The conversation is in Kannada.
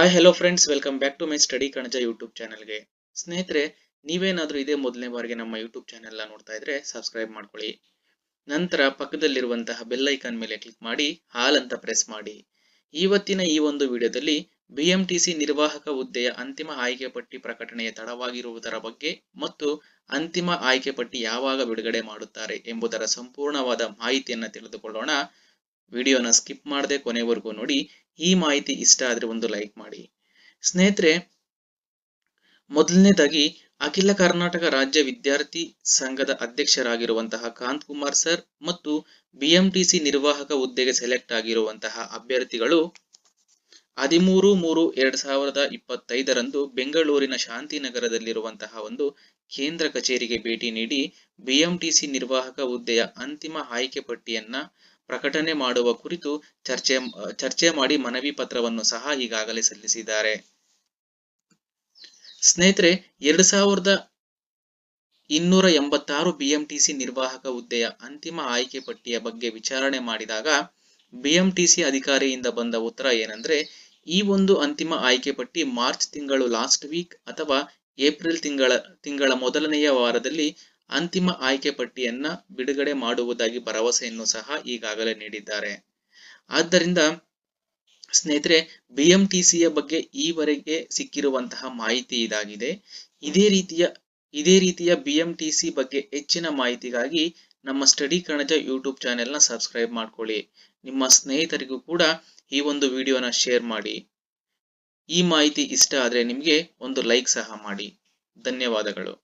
Hi hello friends welcome back to my study Kanaja YouTube ಚಾನಲ್ಗೆ ಸ್ನೇಹಿತರೆ, ನೀವೇನಾದರೂ ಇದೇ ಮೊದಲನೇ ಬಾರಿಗೆ ನಮ್ಮ ಯೂಟ್ಯೂಬ್ ಚಾನೆಲ್ನ ನೋಡ್ತಾ ಇದ್ರೆ ಸಬ್ಸ್ಕ್ರೈಬ್ ಮಾಡ್ಕೊಳ್ಳಿ. ನಂತರ ಪಕ್ಕದಲ್ಲಿರುವಂತಹ ಬೆಲ್ ಐಕಾನ್ ಮೇಲೆ ಕ್ಲಿಕ್ ಮಾಡಿ, ಹಾಲ್ ಅಂತ ಪ್ರೆಸ್ ಮಾಡಿ. ಇವತ್ತಿನ ಈ ಒಂದು ವಿಡಿಯೋದಲ್ಲಿ ಬಿಎಂಟಿಸಿ ನಿರ್ವಾಹಕ ಹುದ್ದೆಯ ಅಂತಿಮ ಆಯ್ಕೆ ಪಟ್ಟಿ ಪ್ರಕಟಣೆಯ ತಡವಾಗಿರುವುದರ ಬಗ್ಗೆ ಮತ್ತು ಅಂತಿಮ ಆಯ್ಕೆ ಪಟ್ಟಿ ಯಾವಾಗ ಬಿಡುಗಡೆ ಮಾಡುತ್ತಾರೆ ಎಂಬುದರ ಸಂಪೂರ್ಣವಾದ ಮಾಹಿತಿಯನ್ನು ತಿಳಿದುಕೊಳ್ಳೋಣ. ವಿಡಿಯೋನ ಸ್ಕಿಪ್ ಮಾಡದೆ ಕೊನೆವರೆಗೂ ನೋಡಿ, ಈ ಮಾಹಿತಿ ಇಷ್ಟ ಆದರೆ ಒಂದು ಲೈಕ್ ಮಾಡಿ. ಸ್ನೇಹಿತರೆ, ಮೊದಲನೇದಾಗಿ ಅಖಿಲ ಕರ್ನಾಟಕ ರಾಜ್ಯ ವಿದ್ಯಾರ್ಥಿ ಸಂಘದ ಅಧ್ಯಕ್ಷರಾಗಿರುವಂತಹ ಕಾಂತ್ ಕುಮಾರ್ ಸರ್ ಮತ್ತು ಬಿಎಂಟಿಸಿ ನಿರ್ವಾಹಕ ಹುದ್ದೆಗೆ ಸೆಲೆಕ್ಟ್ ಆಗಿರುವಂತಹ ಅಭ್ಯರ್ಥಿಗಳು ಹದಿಮೂರು ಮೂರು ಎರಡ್ ಸಾವಿರದ ಇಪ್ಪತ್ತೈದರಂದು ಬೆಂಗಳೂರಿನ ಶಾಂತಿನಗರದಲ್ಲಿರುವಂತಹ ಒಂದು ಕೇಂದ್ರ ಕಚೇರಿಗೆ ಭೇಟಿ ನೀಡಿ ಬಿಎಂಟಿಸಿ ನಿರ್ವಾಹಕ ಹುದ್ದೆಯ ಅಂತಿಮ ಆಯ್ಕೆ ಪಟ್ಟಿಯನ್ನ ಪ್ರಕಟಣೆ ಮಾಡುವ ಕುರಿತು ಚರ್ಚೆ ಚರ್ಚೆ ಮಾಡಿ ಮನವಿ ಪತ್ರವನ್ನು ಸಹ ಈಗಾಗಲೇ ಸಲ್ಲಿಸಿದ್ದಾರೆ. ಸ್ನೇಹಿತರೆ, ಎರಡ್ ಸಾವಿರದ ಇನ್ನೂರ ಎಂಬತ್ತಾರು ಬಿಎಂಟಿಸಿ ನಿರ್ವಾಹಕ ಹುದ್ದೆಯ ಅಂತಿಮ ಆಯ್ಕೆ ಪಟ್ಟಿಯ ಬಗ್ಗೆ ವಿಚಾರಣೆ ಮಾಡಿದಾಗ ಬಿಎಂಟಿಸಿ ಅಧಿಕಾರಿಯಿಂದ ಬಂದ ಉತ್ತರ ಏನಂದ್ರೆ, ಈ ಒಂದು ಅಂತಿಮ ಆಯ್ಕೆ ಪಟ್ಟಿ ಮಾರ್ಚ್ ತಿಂಗಳು ಲಾಸ್ಟ್ ವೀಕ್ ಅಥವಾ ಏಪ್ರಿಲ್ ತಿಂಗಳ ತಿಂಗಳ ಮೊದಲನೆಯ ವಾರದಲ್ಲಿ ಅಂತಿಮ ಆಯ್ಕೆ ಪಟ್ಟಿಯನ್ನ ಬಿಡುಗಡೆ ಮಾಡುವುದಾಗಿ ಭರವಸೆಯನ್ನು ಸಹ ಈಗಾಗಲೇ ನೀಡಿದ್ದಾರೆ. ಆದ್ದರಿಂದ ಸ್ನೇಹಿತರೆ, ಬಿಎಂಟಿಸಿಯ ಬಗ್ಗೆ ಈವರೆಗೆ ಸಿಕ್ಕಿರುವಂತಹ ಮಾಹಿತಿ ಇದಾಗಿದೆ. ಇದೇ ರೀತಿಯ ಇದೇ ರೀತಿಯ ಬಿಎಂಟಿಸಿ ಬಗ್ಗೆ ಹೆಚ್ಚಿನ ಮಾಹಿತಿಗಾಗಿ ನಮ್ಮ ಸ್ಟಡಿ ಕಣಜ ಯೂಟ್ಯೂಬ್ ಚಾನೆಲ್ನ ಸಬ್ಸ್ಕ್ರೈಬ್ ಮಾಡ್ಕೊಳ್ಳಿ. ನಿಮ್ಮ ಸ್ನೇಹಿತರಿಗೂ ಕೂಡ ಈ ಒಂದು ವಿಡಿಯೋನ ಶೇರ್ ಮಾಡಿ. ಈ ಮಾಹಿತಿ ಇಷ್ಟ ಆದರೆ ನಿಮಗೆ ಒಂದು ಲೈಕ್ ಸಹ ಮಾಡಿ. ಧನ್ಯವಾದಗಳು.